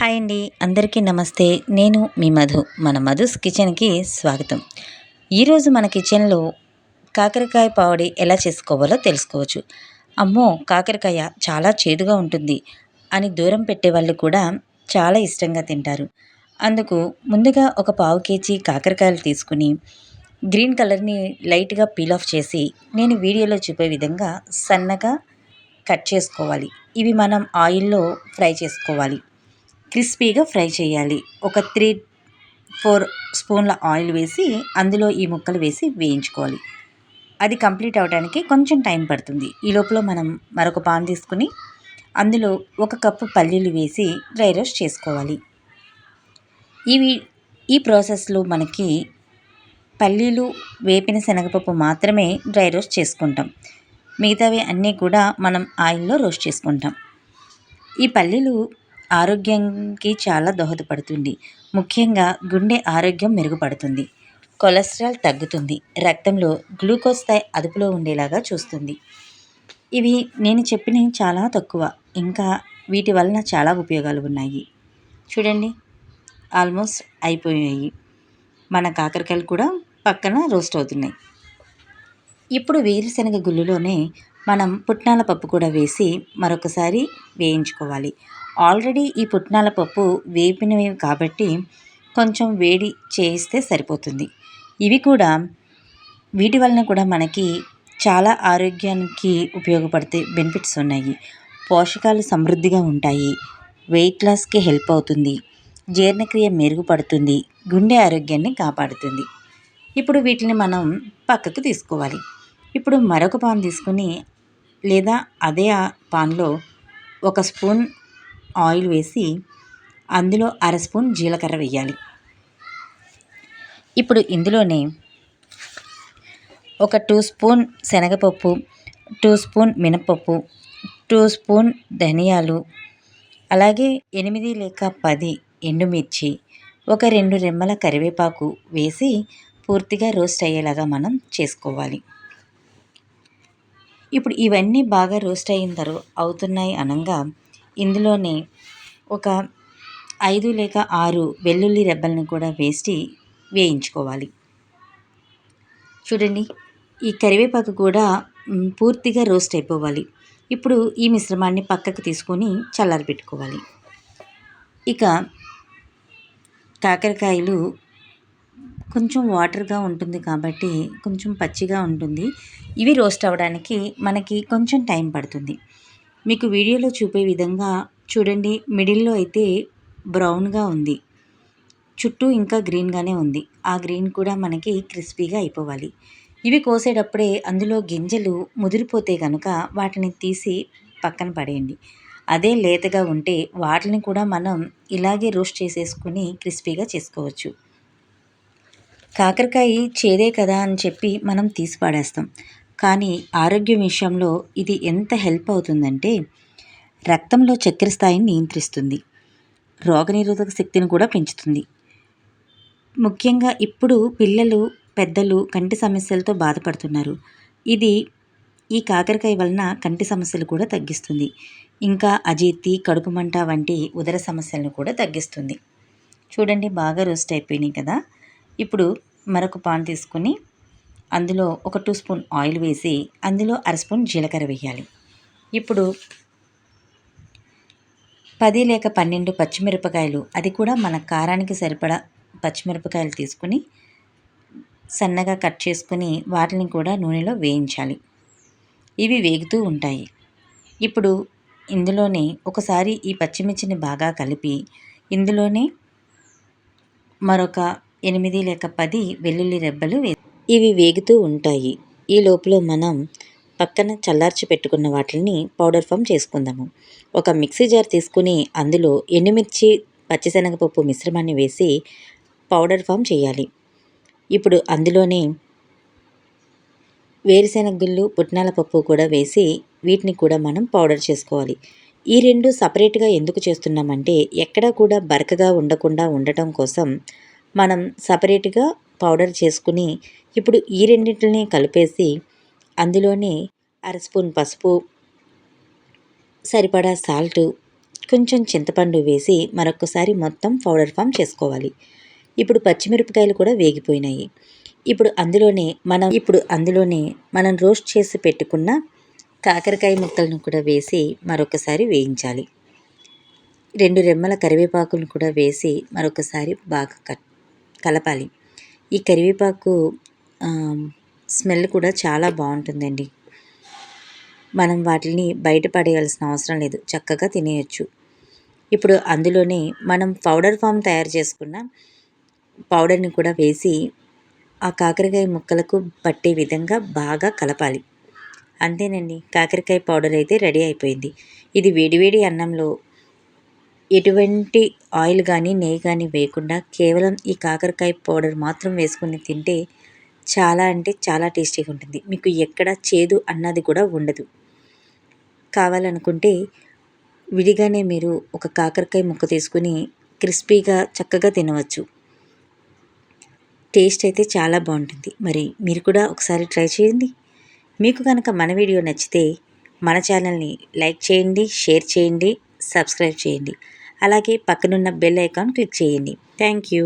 Hi అండి. అందరికీ నమస్తే. నేను మీ మధు. మన మధుస్ కిచెన్కి స్వాగతం. ఈరోజు మన కిచెన్లో కాకరకాయ పావడి ఎలా చేసుకోవాలో తెలుసుకోవచ్చు. అమ్మో కాకరకాయ చాలా చేదుగా ఉంటుంది అని దూరం పెట్టే వాళ్ళు కూడా చాలా ఇష్టంగా తింటారు. అందుకు ముందుగా ఒక పావు కేజీ కాకరకాయలు తీసుకుని గ్రీన్ కలర్ని లైట్గా పీల్ ఆఫ్ చేసి నేను వీడియోలో చూపే విధంగా సన్నగా కట్ చేసుకోవాలి. ఇవి మనం ఆయిల్లో ఫ్రై చేసుకోవాలి. క్రిస్పీగా ఫ్రై చేయాలి. ఒక త్రీ ఫోర్ స్పూన్ల ఆయిల్ వేసి అందులో ఈ ముక్కలు వేసి వేయించుకోవాలి. అది కంప్లీట్ అవడానికి కొంచెం టైం పడుతుంది. ఈ లోపల మనం మరొక పాన్ తీసుకుని అందులో ఒక కప్పు పల్లీలు వేసి డ్రై రోస్ట్ చేసుకోవాలి. ఇవి ఈ ప్రాసెస్లో మనకి పల్లీలు వేపిన శనగపప్పు మాత్రమే డ్రై రోస్ట్ చేసుకుంటాం. మిగతావి అన్నీ కూడా మనం ఆయిల్లో రోస్ట్ చేసుకుంటాం. ఈ పల్లీలు ఆరోగ్యానికి చాలా దోహదపడుతుంది. ముఖ్యంగా గుండె ఆరోగ్యం మెరుగుపడుతుంది. కొలెస్ట్రాల్ తగ్గుతుంది. రక్తంలో గ్లూకోజ్ స్థాయి అదుపులో ఉండేలాగా చూస్తుంది. ఇవి నేను చెప్పినవి చాలా తక్కువ. ఇంకా వీటి వలన చాలా ఉపయోగాలు ఉన్నాయి. చూడండి. ఆల్మోస్ట్ అయిపోయాయి. మన కాకరకాయలు కూడా పక్కన రోస్ట్ అవుతున్నాయి. ఇప్పుడు వేరుశనగ గుళ్ళులోనే మనం పుట్నాల పప్పు కూడా వేసి మరొకసారి వేయించుకోవాలి. ఆల్రెడీ ఈ పుట్నాల పప్పు వేపినవి కాబట్టి కొంచెం వేడి చేయిస్తే సరిపోతుంది. ఇవి కూడా వీటి వలన కూడా మనకి చాలా ఆరోగ్యానికి ఉపయోగపడితే బెనిఫిట్స్ ఉన్నాయి. పోషకాలు సమృద్ధిగా ఉంటాయి. వెయిట్ లాస్కి హెల్ప్ అవుతుంది. జీర్ణక్రియ మెరుగుపడుతుంది. గుండె ఆరోగ్యాన్ని కాపాడుతుంది. ఇప్పుడు వీటిని మనం పక్కకు తీసుకోవాలి. ఇప్పుడు మరొక పాన్ తీసుకుని లేదా అదే పాన్లో ఒక స్పూన్ ఆయిల్ వేసి అందులో అర స్పూన్ జీలకర్ర వేయాలి. ఇప్పుడు ఇందులోనే ఒక టూ స్పూన్ శనగపప్పు టూ స్పూన్ మినపప్పు టూ స్పూన్ ధనియాలు అలాగే ఎనిమిది లేక పది ఎండుమిర్చి ఒక రెండు రెమ్మల కరివేపాకు వేసి పూర్తిగా రోస్ట్ అయ్యేలాగా మనం చేసుకోవాలి. ఇప్పుడు ఇవన్నీ బాగా రోస్ట్ అయిన తర్వాత అవుతున్నాయి అనగా ఇందులోనే ఒక ఐదు లేక ఆరు వెల్లుల్లి రెబ్బలను కూడా వేసి వేయించుకోవాలి. చూడండి ఈ కరివేపాకు కూడా పూర్తిగా రోస్ట్ అయిపోవాలి. ఇప్పుడు ఈ మిశ్రమాన్ని పక్కకు తీసుకొని చల్లారి పెట్టుకోవాలి. ఇక కాకరకాయలు కొంచెం వాటర్గా ఉంటుంది కాబట్టి కొంచెం పచ్చిగా ఉంటుంది. ఇవి రోస్ట్ అవ్వడానికి మనకి కొంచెం టైం పడుతుంది. మీకు వీడియోలో చూపే విధంగా చూడండి. మిడిల్లో అయితే బ్రౌన్గా ఉంది. చుట్టూ ఇంకా గ్రీన్గానే ఉంది. ఆ గ్రీన్ కూడా మనకి క్రిస్పీగా అయిపోవాలి. ఇవి కోసేటప్పుడే అందులో గింజలు ముదిరిపోతే కనుక వాటిని తీసి పక్కన పడేయండి. అదే లేతగా ఉంటే వాటిని కూడా మనం ఇలాగే రోస్ట్ చేసేసుకుని క్రిస్పీగా చేసుకోవచ్చు. కాకరకాయ చేదే కదా అని చెప్పి మనం తీసి పాడేస్తాం. కానీ ఆరోగ్యం విషయంలో ఇది ఎంత హెల్ప్ అవుతుందంటే రక్తంలో చక్కెర స్థాయిని నియంత్రిస్తుంది. రోగనిరోధక శక్తిని కూడా పెంచుతుంది. ముఖ్యంగా ఇప్పుడు పిల్లలు పెద్దలు కంటి సమస్యలతో బాధపడుతున్నారు. ఇది ఈ కాకరకాయ వలన కంటి సమస్యలు కూడా తగ్గిస్తుంది. ఇంకా అజీర్తి కడుపు మంట వంటి ఉదర సమస్యలను కూడా తగ్గిస్తుంది. చూడండి బాగా రోస్ట్ అయిపోయినాయి కదా. ఇప్పుడు మరొక పాన్ తీసుకుని అందులో ఒక టూ స్పూన్ ఆయిల్ వేసి అందులో అర స్పూన్ జీలకర్ర వేయాలి. ఇప్పుడు పది లేక పన్నెండు పచ్చిమిరపకాయలు అది కూడా మన కారానికి సరిపడా పచ్చిమిరపకాయలు తీసుకుని సన్నగా కట్ చేసుకుని వాటిని కూడా నూనెలో వేయించాలి. ఇవి వేగుతూ ఉంటాయి. ఇప్పుడు ఇందులోనే ఒకసారి ఈ పచ్చిమిర్చిని బాగా కలిపి ఇందులోనే మరొక ఎనిమిది లేక పది వెల్లుల్లి రెబ్బలు వే ఇవి వేగుతూ ఉంటాయి. ఈ లోపల మనం పక్కన చల్లార్చి పెట్టుకున్న వాటిని పౌడర్ ఫామ్ చేసుకుందాము. ఒక మిక్సీ జార్ తీసుకుని అందులో ఎండుమిర్చి పచ్చిశనగపప్పు మిశ్రమాన్ని వేసి పౌడర్ ఫామ్ చేయాలి. ఇప్పుడు అందులోనే వేరుశెనగ గుళ్ళు పుట్నాల పప్పు కూడా వేసి వీటిని కూడా మనం పౌడర్ చేసుకోవాలి. ఈ రెండు సపరేట్గా ఎందుకు చేస్తున్నామంటే ఎక్కడా కూడా బరకగా ఉండకుండా ఉండటం కోసం మనం సపరేట్గా పౌడర్ చేసుకుని ఇప్పుడు ఈ రెండింటిని కలిపేసి అందులోనే అర స్పూన్ పసుపు సరిపడా సాల్ట్ కొంచెం చింతపండు వేసి మరొకసారి మొత్తం పౌడర్ ఫామ్ చేసుకోవాలి. ఇప్పుడు పచ్చిమిరపకాయలు కూడా వేగిపోయినాయి. ఇప్పుడు అందులోనే మనం ఇప్పుడు అందులోనే మనం రోస్ట్ చేసి పెట్టుకున్న కాకరకాయ ముక్కలను కూడా వేసి మరొకసారి వేయించాలి. రెండు రెమ్మల కరివేపాకులను కూడా వేసి మరొకసారి బాగా కలపాలి. ఈ కరివేపాకు స్మెల్ కూడా చాలా బాగుంటుందండి. మనం వాటిని బయట పడేయాల్సిన అవసరం లేదు. చక్కగా తినేయచ్చు. ఇప్పుడు అందులోనే మనం పౌడర్ ఫామ్ తయారు చేసుకున్న పౌడర్ని కూడా వేసి ఆ కాకరకాయ ముక్కలకు పట్టే విధంగా బాగా కలపాలి. అంతేనండి. కాకరకాయ పౌడర్ అయితే రెడీ అయిపోయింది. ఇది వేడివేడి అన్నంలో ఎటువంటి ఆయిల్ కానీ నెయ్యి కానీ వేయకుండా కేవలం ఈ కాకరకాయ పౌడర్ మాత్రం వేసుకుని తింటే చాలా అంటే చాలా టేస్టీగా ఉంటుంది. మీకు ఎక్కడ చేదు అన్నది కూడా ఉండదు. కావాలనుకుంటే విడిగానే మీరు ఒక కాకరకాయ ముక్క తీసుకుని క్రిస్పీగా చక్కగా తినవచ్చు. టేస్ట్ అయితే చాలా బాగుంటుంది. మరి మీరు కూడా ఒకసారి ట్రై చేయండి. మీకు కనుక మన వీడియో నచ్చితే మన ఛానల్ని లైక్ చేయండి షేర్ చేయండి సబ్స్క్రైబ్ చేయండి. అలాగే పక్కనున్న బెల్ ఐకాన్ క్లిక్ చేయండి. Thank you.